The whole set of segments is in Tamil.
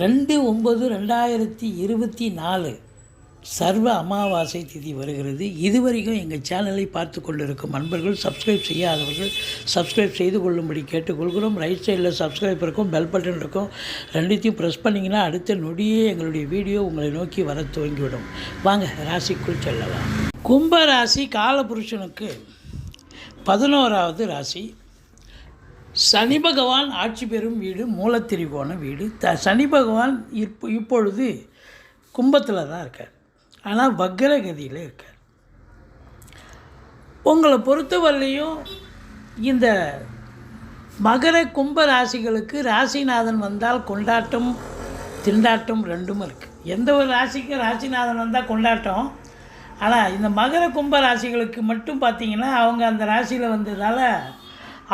ரெண்டு ஒம்பது ரெண்டாயிரத்தி இருபத்தி நாலு சர்வ அமாவாசை திதி வருகிறது. இதுவரைக்கும் எங்கள் சேனலை பார்த்து கொண்டிருக்கும் அன்பர்கள் சப்ஸ்கிரைப் செய்யாதவர்கள் சப்ஸ்கிரைப் செய்து கொள்ளும்படி கேட்டுக்கொள்கிறோம். ரைட் சைடில் சப்ஸ்கிரைப் இருக்கும் பெல் பட்டன் இருக்கும். ரெண்டுத்தையும் ப்ரெஸ் பண்ணிங்கன்னா அடுத்த நொடியே எங்களுடைய வீடியோ உங்களை நோக்கி வர துவங்கிவிடும். வாங்க ராசிக்குள் செல்லலாம். கும்ப ராசி காலபுருஷனுக்கு பதினோராவது ராசி. சனி பகவான் ஆட்சி பெறும் வீடு மூலத்திரிகோண வீடு. த சனி பகவான் இப்போ இப்பொழுது கும்பத்தில் தான் இருக்கார். ஆனால் வக்ரகதியில் இருக்கார். உங்களை பொறுத்தவரையிலையும் இந்த மகர கும்ப ராசிகளுக்கு ராசிநாதன் வந்தால் கொண்டாட்டம் திண்டாட்டம் ரெண்டும் இருக்குது எந்த ஒரு ராசிக்கும் ராசிநாதன் வந்தால் கொண்டாட்டம் ஆனால் இந்த மகர கும்ப ராசிகளுக்கு மட்டும் பார்த்தீங்கன்னா அவங்க அந்த ராசியில் வந்ததால்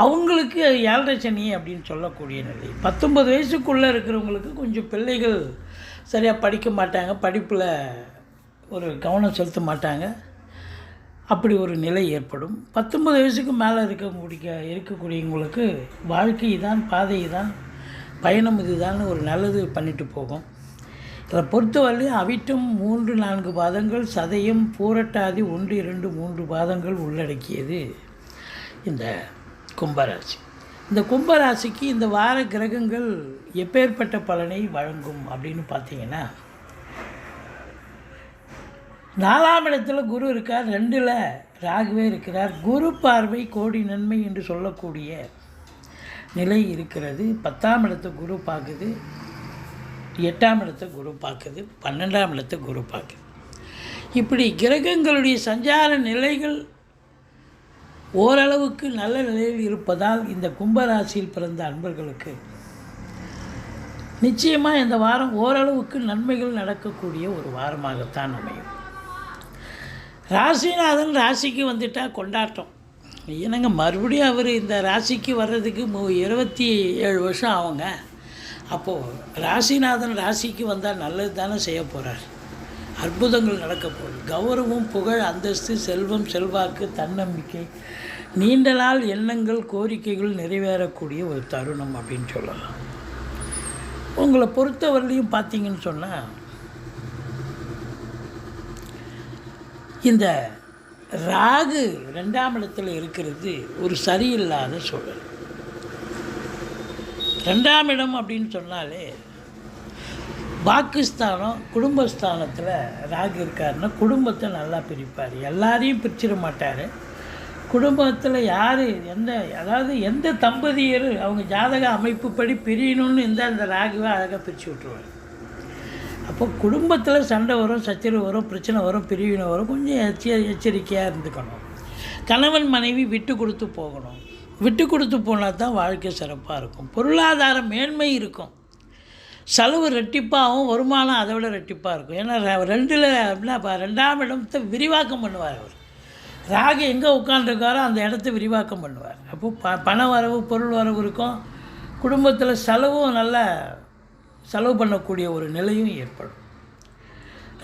அவங்களுக்கு ஏழரை சனி அப்படின்னு சொல்லக்கூடிய நிலை. பத்தொன்பது வயசுக்குள்ளே இருக்கிறவங்களுக்கு கொஞ்சம் பிள்ளைகள் சரியாக படிக்க மாட்டாங்க படிப்பில் ஒரு கவனம் செலுத்த மாட்டாங்க. அப்படி ஒரு நிலை ஏற்படும். பத்தொன்பது வயசுக்கு மேலே இருக்க முடிக்க இருக்கக்கூடியவங்களுக்கு வாழ்க்கை தான் பாதை தான் பயணம் இதுதான் ஒரு நல்லது பண்ணிட்டு போகும். இதில் பொறுத்தவரையிலும் அவிட்டம் மூன்று நான்கு பாதங்கள் சதயம் பூரட்டாதி ஒன்று இரண்டு மூன்று பாதங்கள் உள்ளடக்கியது. இந்த கும்பராசி. இந்த கும்பராசிக்கு இந்த வார கிரகங்கள் எப்பேற்பட்ட பலனை வழங்கும் அப்படின்னு பார்த்தீங்கன்னா நாலாம் இடத்துல குரு இருக்கார் ரெண்டில் ராகுவே இருக்கிறார். குரு பார்வை கோடி நன்மை என்று சொல்லக்கூடிய நிலை இருக்கிறது. பத்தாம் இடத்தை குரு பார்க்குது எட்டாம் இடத்தை குரு பார்க்குது பன்னெண்டாம் இடத்தை குரு பார்க்குது. இப்படி கிரகங்களுடைய சஞ்சார நிலைகள் ஓரளவுக்கு நல்ல நிலையில் இருப்பதால் இந்த கும்பராசியில் பிறந்த அன்பர்களுக்கு நிச்சயமாக இந்த வாரம் ஓரளவுக்கு நன்மைகள் நடக்கக்கூடிய ஒரு வாரமாகத்தான் அமையும். ராசிநாதன் ராசிக்கு வந்துட்டால் கொண்டாட்டம். என்னங்க மறுபடியும் அவர் இந்த ராசிக்கு வர்றதுக்கு மு- இருபத்தி ஏழு வருஷம் ஆகுங்க. அப்போது ராசிநாதன் ராசிக்கு வந்தால் நல்லது தானே செய்ய போகிறார் அற்புதங்கள் நடக்க போகுது. கௌரவம் புகழ் அந்தஸ்து செல்வம் செல்வாக்கு தன்னம்பிக்கை நீண்ட நாள் எண்ணங்கள் கோரிக்கைகள் நிறைவேறக்கூடிய ஒரு தருணம் அப்படின்னு சொல்லலாம். உங்களை பொறுத்தவரையிலையும் பார்த்தீங்கன்னு சொன்னால் இந்த ராகு ரெண்டாம் இடத்துல இருக்கிறது ஒரு சரியில்லாத சூழல். ரெண்டாம் இடம் அப்படின்னு சொன்னாலே வாக்குஸ்தானம் குடும்பஸ்தானத்தில் ராகு இருக்காருன்னா குடும்பத்தை நல்லா பிரிப்பார். எல்லாரையும் பிரிச்சிட மாட்டார். குடும்பத்தில் யார் எந்த அதாவது எந்த தம்பதியர் அவங்க ஜாதக அமைப்புப்படி பிரியணும்னு இருந்தால் அந்த ராகுவை அழகாக பிரித்து விட்ருவார் அப்போ குடும்பத்தில் சண்டை வரும் சச்சரவு வரும் பிரச்சனை வரும் பிரிவினை வரும் கொஞ்சம் எச்ச எச்சரிக்கையாக இருந்துக்கணும். கணவன் மனைவி விட்டு கொடுத்து போகணும். விட்டு கொடுத்து போனால் தான் வாழ்க்கை சிறப்பாக இருக்கும். பொருளாதார மேன்மை இருக்கும். செலவு ரெட்டிப்பாகவும் வருமானம் அதை விட ரெட்டிப்பாக இருக்கும். ஏன்னா ரெண்டில் அப்படின்னா இப்போ ரெண்டாம் இடத்தை விரிவாக்கம் பண்ணுவார் அவர். ராகு எங்கே உட்காந்துருக்காரோ அந்த இடத்த விரிவாக்கம் பண்ணுவார். அப்போ ப பண வரவு பொருள் வரவு இருக்கும். குடும்பத்தில் செலவும் நல்ல செலவு பண்ணக்கூடிய ஒரு நிலையும் ஏற்படும்.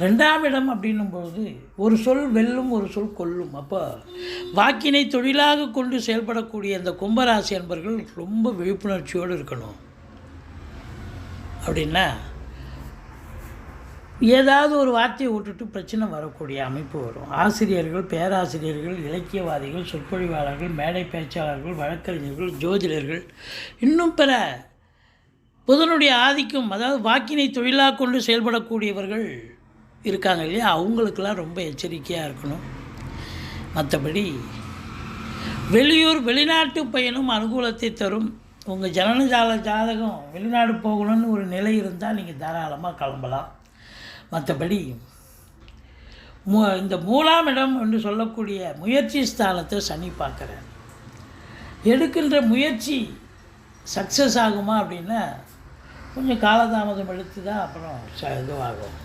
ரெண்டாம் இடம் அப்படின்னும்போது ஒரு சொல் வெல்லும் ஒரு சொல் கொல்லும். அப்போ வாக்கினை தொழிலாக கொண்டு செயல்படக்கூடிய இந்த கும்பராசி என்பர்கள் ரொம்ப விழிப்புணர்ச்சியோடு இருக்கணும். அப்படின்னா ஏதாவது ஒரு வார்த்தையை விட்டுட்டு பிரச்சனை வரக்கூடிய அமைப்பு வரும். ஆசிரியர்கள் பேராசிரியர்கள் இலக்கியவாதிகள் சொற்பொழிவாளர்கள் மேடை பேச்சாளர்கள் வழக்கறிஞர்கள் ஜோதிடர்கள் இன்னும் பிற புதனுடைய ஆதிக்கம் அதாவது வாக்கினை தொழிலாக கொண்டு செயல்படக்கூடியவர்கள் இருக்காங்க இல்லையா? அவங்களுக்கெல்லாம் ரொம்ப எச்சரிக்கையாக இருக்கணும். மற்றபடி வெளியூர் வெளிநாட்டு பயணம் அனுகூலத்தை தரும். உங்கள் ஜனனஜால ஜாதகம் வெளிநாடு போகணும்னு ஒரு நிலை இருந்தால் நீங்கள் தாராளமாக கிளம்பலாம். மற்றபடி மூ இந்த மூலாம் இடம் என்று சொல்லக்கூடிய முயற்சி ஸ்தானத்தை சனி பார்க்குறேன் எடுக்கின்ற முயற்சி சக்ஸஸ் ஆகுமா அப்படின்னா கொஞ்சம் காலதாமதம் எடுத்து தான் அப்புறம் ச இதுவாகும்.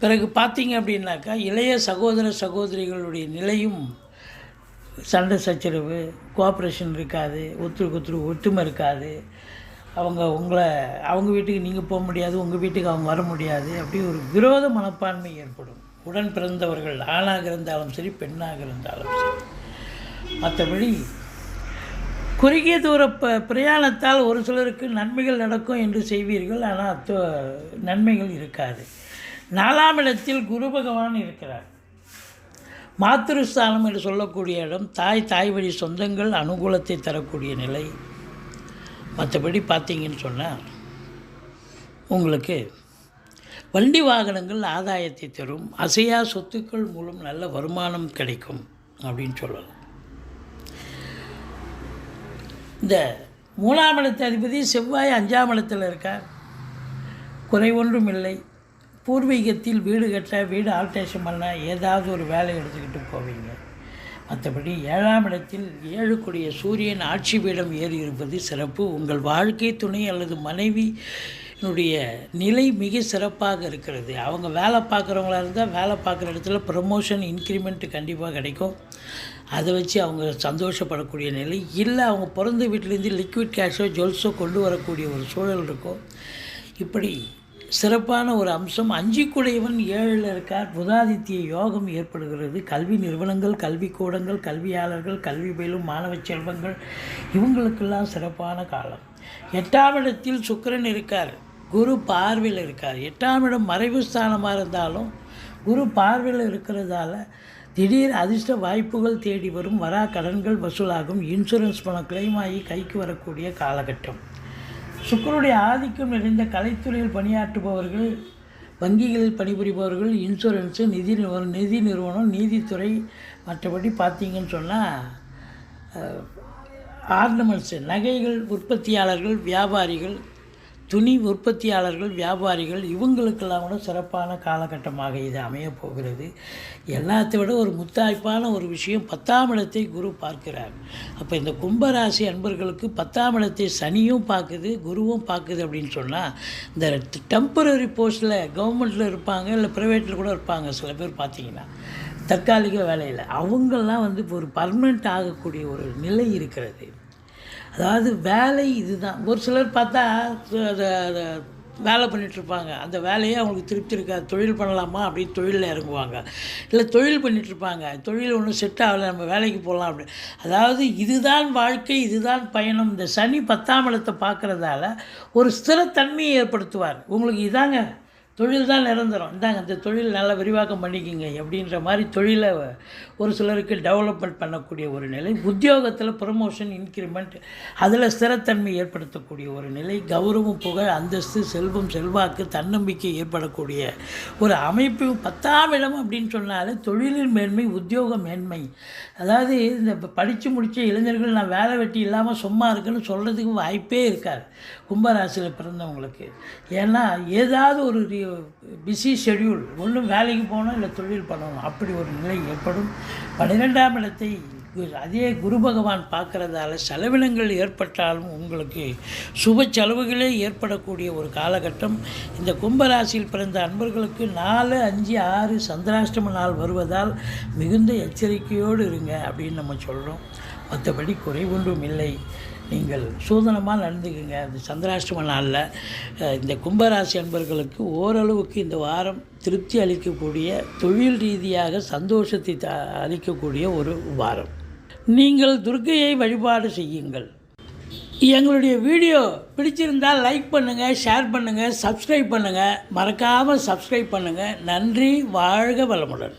பிறகு பார்த்தீங்க அப்படின்னாக்கா இளைய சகோதர சகோதரிகளுடைய நிலையும் சண்டை சச்சரவு கோஆப்ரேஷன் இருக்காது ஒத்துருக்கு ஒத்துரு ஒற்றுமை இருக்காது. அவங்க உங்களை அவங்க வீட்டுக்கு நீங்கள் போக முடியாது உங்கள் வீட்டுக்கு அவங்க வர முடியாது அப்படி ஒரு விரோத மனப்பான்மை ஏற்படும். உடன் பிறந்தவர்கள் ஆணாக இருந்தாலும் சரி பெண்ணாக இருந்தாலும் சரி. மற்றபடி குறுகிய தூர ப பிரயாணத்தால் ஒரு சிலருக்கு நன்மைகள் நடக்கும் என்று செய்வீர்கள் ஆனால் தொ- நன்மைகள் இருக்காது. நாலாம் இடத்தில் குரு பகவான் இருக்கிறார். மாத்திருஸ்தானம் என்று சொல்லக்கூடிய இடம் தாய் தாய் வழி சொந்தங்கள் அனுகூலத்தை தரக்கூடிய நிலை. மற்றபடி பார்த்தீங்கன்னு சொன்னால் உங்களுக்கு வண்டி வாகனங்கள் ஆதாயத்தை தரும். அசையா சொத்துக்கள் மூலம் நல்ல வருமானம் கிடைக்கும் அப்படின்னு சொல்லலாம். இந்த மூணாம் இடத்து அதிபதி செவ்வாய் அஞ்சாம் இடத்தில் இருக்கார். குறை ஒன்றும் இல்லை. பூர்வீகத்தில் வீடு கட்ட வீடு ஆல்ட்ரேஷன் பண்ண ஏதாவது ஒரு வேலை எடுத்துக்கிட்டு போவீங்க. மற்றபடி ஏழாம் இடத்தில் ஏழுக்குடிய சூரியன் ஆட்சி பீடம் ஏறி இருப்பது சிறப்பு. உங்கள் வாழ்க்கை துணை அல்லது மனைவி என்னுடைய நிலை மிக சிறப்பாக இருக்கிறது. அவங்க வேலை பார்க்குறவங்களா இருந்தால் வேலை பார்க்குற இடத்துல ப்ரமோஷன் இன்க்ரிமெண்ட் கண்டிப்பாக கிடைக்கும். அதை வச்சு அவங்க சந்தோஷப்படக்கூடிய நிலை. இல்லை அவங்க பிறந்த வீட்டிலேருந்து லிக்விட் கேஷோ ஜுவல்ஸோ கொண்டு வரக்கூடிய ஒரு சூழல் இருக்கும். இப்படி சிறப்பான ஒரு அம்சம். அஞ்சிக்குடையவன் ஏழில் இருக்கார். புதாதித்ய யோகம் ஏற்படுகிறது. கல்வி நிறுவனங்கள் கல்விக்கூடங்கள் கல்வியாளர்கள் கல்வி பயிலும் மாணவ செல்வங்கள் இவங்களுக்கெல்லாம் சிறப்பான காலம். எட்டாம் இடத்தில் சுக்கரன் இருக்கார். குரு பார்வையில் இருக்கார். எட்டாம் இடம் மறைவு ஸ்தானமாக இருந்தாலும் குரு பார்வையில் இருக்கிறதால திடீர் அதிர்ஷ்ட வாய்ப்புகள் தேடி வரும். வரா கடன்கள் வசூலாகும். இன்சூரன்ஸ் பணம் claim ஆகி கைக்கு வரக்கூடிய காலகட்டம். சுக்கரனுடைய ஆதிக்கம் நிறைந்த கலைத்துறையில் பணியாற்றுபவர்கள் வங்கிகளில் பணிபுரிபவர்கள் இன்சூரன்ஸு நிதி நிறுவனம் நிதி நிறுவனம் நீதித்துறை மற்றபடி பார்த்தீங்கன்னு சொன்னால் ஆர்னமெண்ட்ஸு நகைகள் உற்பத்தியாளர்கள் வியாபாரிகள் துணி உற்பத்தியாளர்கள் வியாபாரிகள் இவங்களுக்கெல்லாம் கூட சிறப்பான காலகட்டமாக இது அமையப் போகிறது. எல்லாத்தை விட ஒரு முத்தாய்ப்பான ஒரு விஷயம் பத்தாம் இடத்தை குரு பார்க்கிறார். அப்போ இந்த கும்பராசி அன்பர்களுக்கு பத்தாம் இடத்தை சனியும் பார்க்குது குருவும் பார்க்குது அப்படின்னு சொன்னால் இந்த டெம்பரரி போஸ்ட்டில் கவர்மெண்ட்டில் இருப்பாங்க இல்லை ப்ரைவேட்டில் கூட இருப்பாங்க சில பேர் பார்த்தீங்கன்னா. தற்காலிக வேலையில். அவங்கெல்லாம் வந்து இப்போ ஒரு பர்மனெண்ட் ஆகக்கூடிய ஒரு நிலை இருக்கிறது. அதாவது வேலை இதுதான். ஒரு சிலர் பார்த்தா அதை வேலை பண்ணிகிட்ருப்பாங்க அந்த வேலையே அவங்களுக்கு திருப்தி இருக்காது. தொழில் பண்ணலாமா? அப்படின்னு தொழிலில் இறங்குவாங்க. இல்லை தொழில் பண்ணிகிட்ருப்பாங்க தொழில் ஒன்றும் செட் ஆகலை. நம்ம வேலைக்கு போகலாம் அப்படின்னு அதாவது இதுதான் வாழ்க்கை இதுதான் பயணம். இந்த சனி பத்தாம் இடத்தை பார்க்குறதால ஒரு ஸ்திரத்தன்மையை ஏற்படுத்துவார். உங்களுக்கு இதாங்க? தொழில் தான் நிரந்தரம். இந்தாங்க இந்த தொழில் நல்லா விரிவாக்கம் பண்ணிக்கிங்க அப்படின்ற மாதிரி தொழிலை ஒரு சிலருக்கு டெவலப்மெண்ட் பண்ணக்கூடிய ஒரு நிலை உத்தியோகத்தில் ப்ரமோஷன் இன்க்ரிமெண்ட் அதில் ஸ்திரத்தன்மை ஏற்படுத்தக்கூடிய ஒரு நிலை கௌரவம் புகழ் அந்தஸ்து செல்வம் செல்வாக்கு தன்னம்பிக்கை ஏற்படக்கூடிய ஒரு அமைப்பு. பத்தாம் இடம் அப்படின்னு சொன்னாலே தொழிலின் மேன்மை உத்தியோக மேன்மை. அதாவது இந்த படித்து முடித்த இளைஞர்கள் நான் வேலை வெட்டி இல்லாமல் சும்மா இருக்குன்னு சொல்கிறதுக்கு வாய்ப்பே இருக்காது கும்பராசியில் பிறந்தவங்களுக்கு. ஏன்னா ஏதாவது ஒரு பிஸி ஷெட்யூல் ஒன்றும் வேலைக்கு போகணும் இல்லை தொழில் பண்ணணும். அப்படி ஒரு நிலை ஏற்படும். பன்னிரெண்டாம் இடத்தை கு- அதே குரு பகவான் பார்க்குறதால செலவினங்கள் ஏற்பட்டாலும் உங்களுக்கு சுப செலவுகளே ஏற்படக்கூடிய ஒரு காலகட்டம். இந்த கும்பராசியில் பிறந்த அன்பர்களுக்கு நாலு அஞ்சு ஆறு சந்திராஷ்டம நாள் வருவதால் மிகுந்த எச்சரிக்கையோடு இருங்க அப்படின்னு நம்ம சொல்கிறோம் மற்றபடி குறைவொன்றும் இல்லை. நீங்கள் சூதனமாக நடந்துக்குங்க. இந்த சந்திராஷ்டம நாளில் இந்த கும்பராசி அன்பர்களுக்கு ஓரளவுக்கு இந்த வாரம் திருப்தி அளிக்கக்கூடிய தொழில் ரீதியாக சந்தோஷத்தை த அளிக்கக்கூடிய ஒரு வாரம். நீங்கள் துர்கையை வழிபாடு செய்யுங்கள். எங்களுடைய வீடியோ பிடிச்சிருந்தால் லைக் பண்ணுங்கள் ஷேர் பண்ணுங்கள் சப்ஸ்கிரைப் பண்ணுங்கள் மறக்காமல் சப்ஸ்கிரைப் பண்ணுங்கள் நன்றி வாழ்க வளமுடன்.